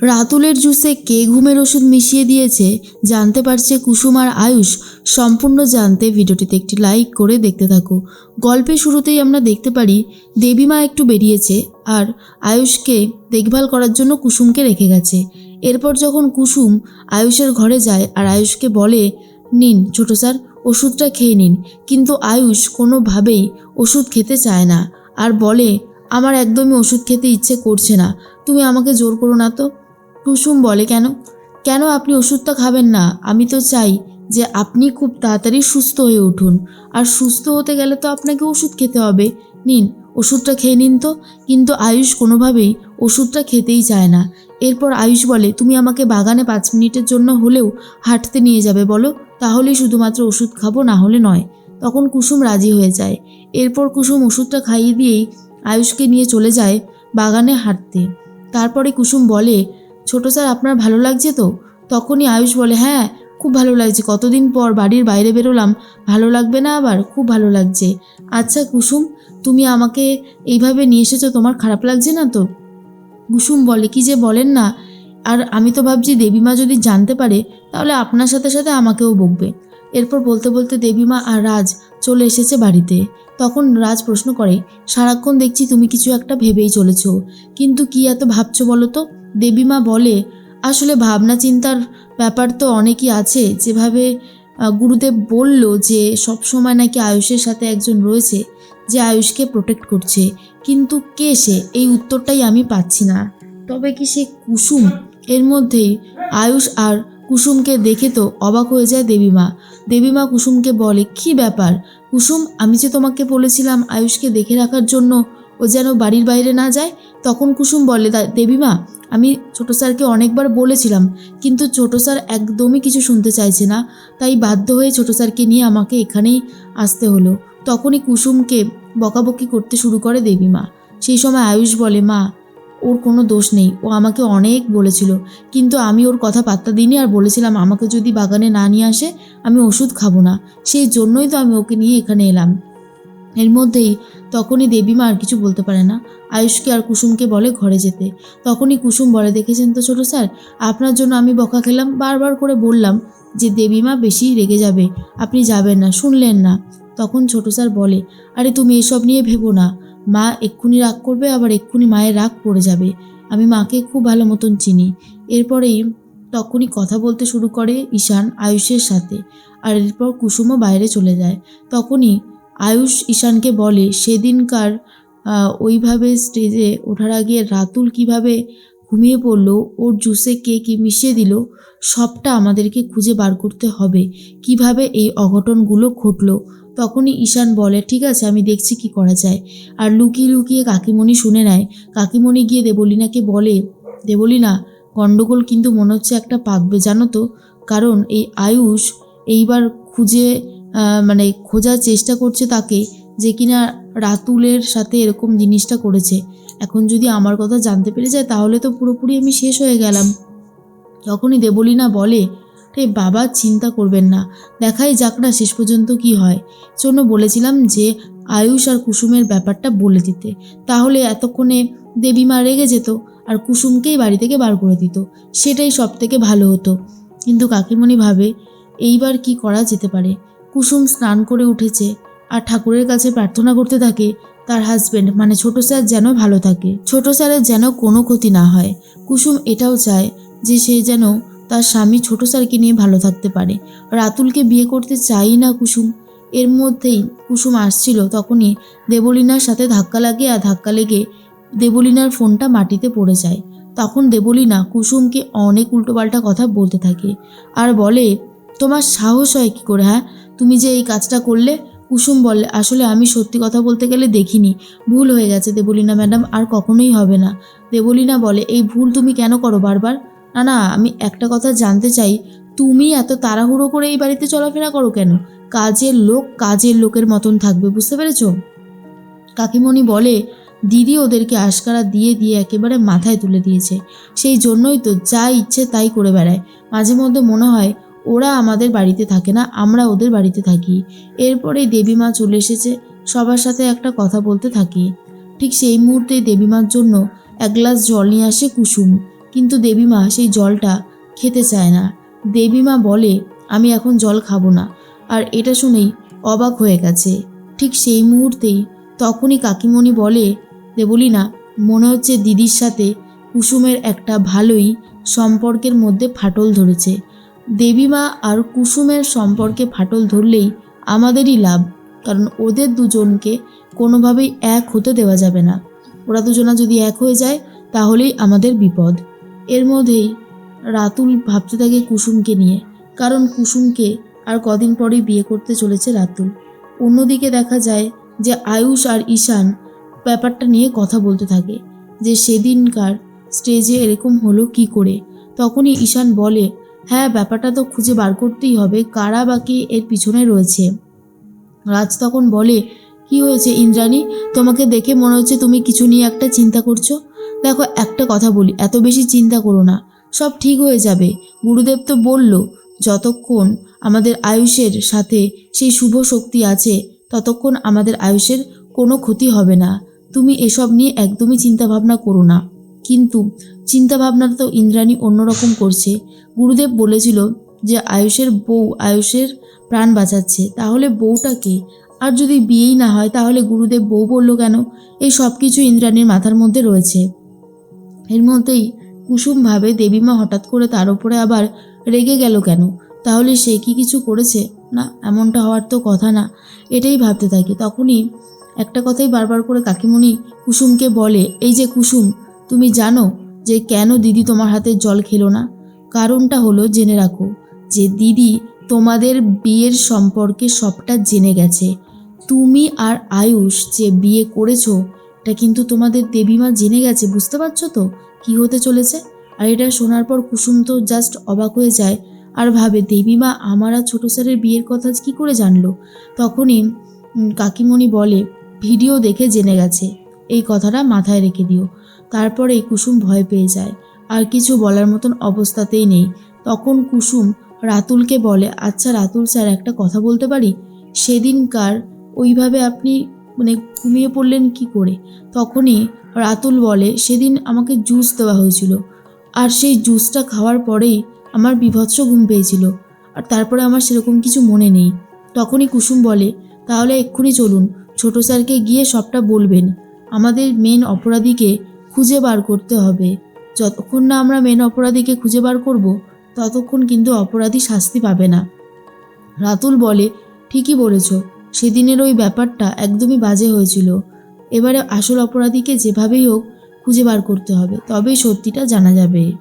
রাতুলের জুসে কে ঘুমের ওষুধ মিশিয়ে দিয়েছে, জানতে পারছে কুসুম আর আয়ুষ। সম্পূর্ণ জানতে ভিডিওটিতে একটি লাইক করে দেখতে থাকো। গল্পের শুরুতেই আমরা দেখতে পারি, দেবীমা একটু বেরিয়েছে আর আয়ুষকে দেখভাল করার জন্য কুসুমকে রেখে গেছে। এরপর যখন কুসুম আয়ুষের ঘরে যায় আর আয়ুষকে বলে, নিন ছোট স্যার, ওষুধটা খেয়ে নিন। কিন্তু আয়ুষ কোনোভাবেই ওষুধ খেতে চায় না আর বলে, আমার একদমই ওষুধ খেতে ইচ্ছে করছে না। তুমি আমাকে জোর করো না তো। কুসুম বলে, কেন? কেন আপনি ওষুধটা খাবেন না? আমি তো চাই যে আপনি খুব তাড়াতাড়ি সুস্থ হয়ে উঠুন। আর সুস্থ হতে গেলে তো আপনাকে ওষুধ খেতে হবে। নিন, ওষুধটা খেয়ে নিন তো। কিন্তু আয়ুষ কোনোভাবেই ওষুধটা খেতেই চায় না। এরপর আয়ুষ বলে, তুমি আমাকে বাগানে পাঁচ মিনিটের জন্য হলেও হাঁটতে নিয়ে যাবে বলো? তাহলেই শুধুমাত্র ওষুধ খাব, না হলে নয়। তখন কুসুম রাজি হয়ে যায়। এরপর কুসুম ওষুধটা খাইয়ে দিয়েই আয়ুষকে নিয়ে চলে যায় বাগানে হাঁটতে। তারপরে কুসুম বলে ছোট স্যার, আপনার ভালো লাগছে তো? তখনই আয়ুষ বলে হ্যাঁ খুব ভালো লাগছে। কতদিন পর বাড়ির বাইরে বেরোলাম, ভালো লাগবে না আবার? খুব ভালো লাগছে। আচ্ছা কুসুম, তুমি আমাকে এইভাবে নিয়ে এসেছ, তোমার খারাপ লাগছে না তো? কুসুম বলে, কি যে বলেন না। আর আমি তো ভাবছি দেবীমা যদি জানতে পারে, তাহলে আপনার সাথে সাথে আমাকেও বকবে। এরপর বলতে বলতে দেবীমা আর রাজ চলে এসেছে বাড়িতে। তখন রাজ প্রশ্ন করে, সারাক্ষণ দেখছি তুমি কিছু একটা ভেবেই চলেছ। কিন্তু কি এত ভাবছ বলো তো? দেবীমা বলে, আসলে ভাবনা চিন্তার ব্যাপার তো অনেকই আছে। যেভাবে গুরুদেব বলল যে সব সময় নাকি আয়ুষের সাথে একজন রয়েছে, যে আয়ুষকে প্রোটেক্ট করছে। কিন্তু কে সে? এই উত্তরটাই আমি পাচ্ছি না। তবে কি সে কুসুম? এর মধ্যেই আয়ুষ আর কুসুমকে দেখে তো অবাক হয়ে যায় দেবীমা। দেবীমা কুসুমকে বলে, কি ব্যাপার? কুসুম, আমি যে তোমাকে বলেছিলাম আয়ুষকে দেখে রাখার জন্য ও যেন বাড়ির বাইরে না যায় তখন কুসুম বলে দেবীমা, আমি ছোট স্যারকে অনেকবার বলেছিলাম, কিন্তু ছোট স্যার একদমই কিছু শুনতে চাইছে না, তাই বাধ্য হয়ে ছোট স্যারকে নিয়ে আমাকে এখানেই আসতে হলো। তখনই কুসুমকে বকাবকি করতে শুরু করে দেবীমা। সেই সময় আয়ুষ বলে, মা, ওর কোনো দোষ নেই, ও আমাকে অনেক বলেছিল, কিন্তু আমি ওর কথা পাত্তা দিইনি আর বলেছিলাম আমাকে যদি বাগানে না নিয়ে আসে, আমি ওষুধ খাব না। সেই জন্যই তো আমি ওকে নিয়ে এখানে এলাম। এর মধ্যেই তখনই দেবীমা আর কিছু বলতে পারে না। আয়ুষকে আর কুসুমকে বলে ঘরে যেতে। তখনই কুসুম বলে, দেখেছেন তো ছোটো স্যার? আপনার জন্য আমি বকা খেলাম, বারবার করে বললাম যে দেবীমা বেশি রেগে যাবে। আপনি যাবেন না, শুনলেন না। তখন ছোট স্যার বলে, আরে তুমি এসব নিয়ে ভেবো না। মা এক্ষুনি রাগ করবে, আবার এক্ষুনি মায়ের রাগ পড়ে যাবে। আমি মাকে খুব ভালো মতন চিনি। এরপরেই তখনই কথা বলতে শুরু করে ঈশান আয়ুষের সাথে। আর এরপর কুসুমও বাইরে চলে যায়। তখনই আয়ুষ ঈশানকে বলে, সেদিনকার ওইভাবে স্টেজে ওঠার আগে রাতুল কীভাবে ঘুমিয়ে পড়ল, ওর জুসে কে কি মিশিয়ে দিল, সবটা আমাদেরকে খুঁজে বার করতে হবে। কীভাবে এই অঘটনগুলো ঘটলো? তখনই ঈশান বলে, ঠিক আছে, আমি দেখছি কি করা যায়। আর লুকিয়ে লুকিয়ে কাকিমণি শুনে নেয়। কাকিমণি গিয়ে দেবলীনাকে বলে, দেবলীনা গণ্ডগোল কিন্তু মনে হচ্ছে একটা পাকবে, জানো তো? কারণ এই আয়ুষ এইবার খুঁজে মানে খোঁজার চেষ্টা করছে তাকে যে কিনা রাতুলের সাথে এরকম জিনিসটা করেছে। এখন যদি আমার কথা জানতে পেরে যায়, তাহলে তো পুরোপুরি আমি শেষ হয়ে গেলাম। তখনই দেবলীনা বলে, রে বাবা, চিন্তা করবেন না। দেখাই যাক না শেষ পর্যন্ত কি হয়। জন্য বলেছিলাম যে, আয়ুষ আর কুসুমের ব্যাপারটা বলে দিতে। তাহলে এতক্ষণে দেবী মা রেগে যেত আর কুসুমকেই বাড়ি থেকে বার করে দিত। সেটাই সব থেকে ভালো হতো। কিন্তু কাকিমণি ভাবে, এইবার কি করা যেতে পারে? কুসুম স্নান করে উঠেছে আর ঠাকুরের কাছে প্রার্থনা করতে থাকে, তার হাজবেন্ড মানে ছোট স্যার যেন ভালো থাকে। ছোট স্যারের যেন কোনো ক্ষতি না হয়। কুসুম এটাও চায় যে সে যেন তার স্বামী ছোট স্যারকে নিয়ে ভালো থাকতে পারে। রাতুলকে বিয়ে করতে চাই না কুসুম। এর মধ্যেই কুসুম আসছিল তখনই দেবলীনার সাথে ধাক্কা লাগে আর ধাক্কা লেগে দেবলীনার ফোনটা মাটিতে পড়ে যায়। তখন দেবলীনা কুসুমকে অনেক উল্টোপাল্টা কথা বলতে থাকে আর বলে, তোমার সাহস হয় কী করে হ্যাঁ? তুমি যে এই কাজটা করলে, কুসুম বলে, আসলে আমি সত্যি কথা বলতে গেলে দেখিনি। ভুল হয়ে গেছে দেবলীনা ম্যাডাম, আর কখনোই হবে না। দেবলীনা বলে, এই ভুল তুমি কেন করো বারবার? না না, আমি একটা কথা জানতে চাই, তুমি এত তাড়াহুড়ো করে এই বাড়িতে চলাফেরা করো কেন? কাজের লোক কাজের লোকের মতন থাকবে, বুঝতে পেরেছ? কাকিমণি বলে, দিদি ওদেরকে আশকারা দিয়ে দিয়ে একেবারে মাথায় তুলে দিয়েছে। সেই জন্যই তো যা ইচ্ছে তাই করে বেড়ায়। মাঝে মধ্যে মনে হয় ওরা আমাদের বাড়িতে থাকে না, আমরা ওদের বাড়িতে থাকি। এরপরেই দেবীমা চলে এসেছে, সবার সাথে একটা কথা বলতে থাকি। ঠিক সেই মুহূর্তে দেবীমার জন্য এক গ্লাস জল নিয়ে আসে কুসুম, কিন্তু দেবীমা সেই জলটা খেতে চায় না। দেবীমা বলে, আমি এখন জল খাব না। আর এটা শুনেই অবাক হয়ে গেছে। ঠিক সেই মুহূর্তেই তখনই কাকিমণি বলে দেবলি না, মনে হচ্ছে দিদির সাথে কুসুমের একটা ভালোই সম্পর্কের মধ্যে ফাটল ধরেছে। দেবীমা আর কুসুমের সম্পর্কে ফাটল ধরলেই আমাদেরই লাভ, কারণ ওদের দুজনকে কোনোভাবেই এক হতে দেওয়া যাবে না। ওরা দুজনা যদি এক হয়ে যায়, তাহলেই আমাদের বিপদ। এর মধ্যেই রাতুল ভাবতে থাকে কুসুমকে নিয়ে, কারণ কুসুমকে আর কদিন পরেই বিয়ে করতে চলেছে রাতুল। অন্যদিকে দেখা যায় যে আয়ুষ আর ঈশান ব্যাপারটা নিয়ে কথা বলতে থাকে, যে সেদিনকার স্টেজে এরকম হলো কি করে? তখনই ঈশান বলে হ্যাঁ ব্যাপারটা তো খুঁজে বার করতেই হবে। কারা বাকি এর পিছনে রয়েছে? রাজ তখন বলে, কি হয়েছে ইন্দ্রাণী? তোমাকে দেখে মনে হচ্ছে তুমি কিছু নিয়ে একটা চিন্তা করছ। দেখো, একটা কথা বলি, এত বেশি চিন্তা করো না। সব ঠিক হয়ে যাবে। গুরুদেব তো বলল, যতক্ষণ আমাদের আয়ুষের সাথে সেই শুভ শক্তি আছে, ততক্ষণ আমাদের আয়ুষের কোনো ক্ষতি হবে না। তুমি এসব নিয়ে একদমই চিন্তা ভাবনা করো না। কিন্তু চিন্তা ভাবনাটা তো ইন্দ্রাণী অন্যরকম করছে। গুরুদেব বলেছিল যে, আয়ুষের বউ, আয়ুষের প্রাণ বাঁচাচ্ছে। তাহলে বউটাকে আর যদি বিয়েই না হয়, তাহলে গুরুদেব বউ বলল কেন? এই সব কিছু ইন্দ্রাণীর মাথার মধ্যে রয়েছে। এর মধ্যেই কুসুমভাবে দেবীমা হঠাৎ করে তার উপরে আবার রেগে গেল কেন? তাহলে সে কি কিছু করেছে? না, এমনটা হওয়ার তো কথা না। এটাই ভাবতে থাকে। তখনই একটা কথাই বারবার করে কাকিমণি কুসুমকে বলে, এই যে কুসুম তুমি জানো যে কেন দিদি তোমার হাতে জল খেলো না? কারণটা হলো জেনে রাখো যে দিদি তোমাদের বিয়ের সম্পর্কে সবটা জেনে গেছে। তুমি আর আয়ুষ যে বিয়ে করেছ, এটা কিন্তু তোমাদের দেবীমা জেনে গেছে, বুঝতে পারছ তো? কি হতে চলেছে? আর এটা শোনার পর কুসুম তো জাস্ট অবাক হয়ে যায়। আর ভাবে, দেবীমা আমার আর ছোটো স্যারের বিয়ের কথা কি করে জানলো? তখনই কাকিমণি বলে, ভিডিও দেখে জেনে গেছে। এই কথাটা মাথায় রেখে দিও। তারপরে কুসুম ভয় পেয়ে যায়। আর কিছু বলার মতন অবস্থাতেই নেই। তখন কুসুম রাতুলকে বলে আচ্ছা রাতুল স্যার, একটা কথা বলতে পারি? সেদিনকার ওইভাবে আপনি মানে ঘুমিয়ে পড়লেন কি করে? তখনই রাতুল বলে, সেদিন আমাকে জুস দেওয়া হয়েছিল। আর সেই জুসটা খাওয়ার পরেই আমার বিভৎস ঘুম পেয়েছিল। আর তারপরে আমার সেরকম কিছু মনে নেই। তখনই কুসুম বলে, তাহলে এক্ষুনি চলুন। ছোট স্যারকে গিয়ে সবটা বলবেন। আমাদের মেন অপরাধীকে খুঁজে বার করতে হবে। যতক্ষণ না আমরা মেন অপরাধীকে খুঁজে বার করব, ততক্ষণ কিন্তু অপরাধী শাস্তি পাবে না। রাতুল বলে, ঠিকই বলেছ, সেদিনের ওই ব্যাপারটা একদমই বাজে হয়েছিল। এবারে আসল অপরাধীকে যেভাবেই হোক খুঁজে বার করতে হবে, তবেই সত্যিটা জানা যাবে।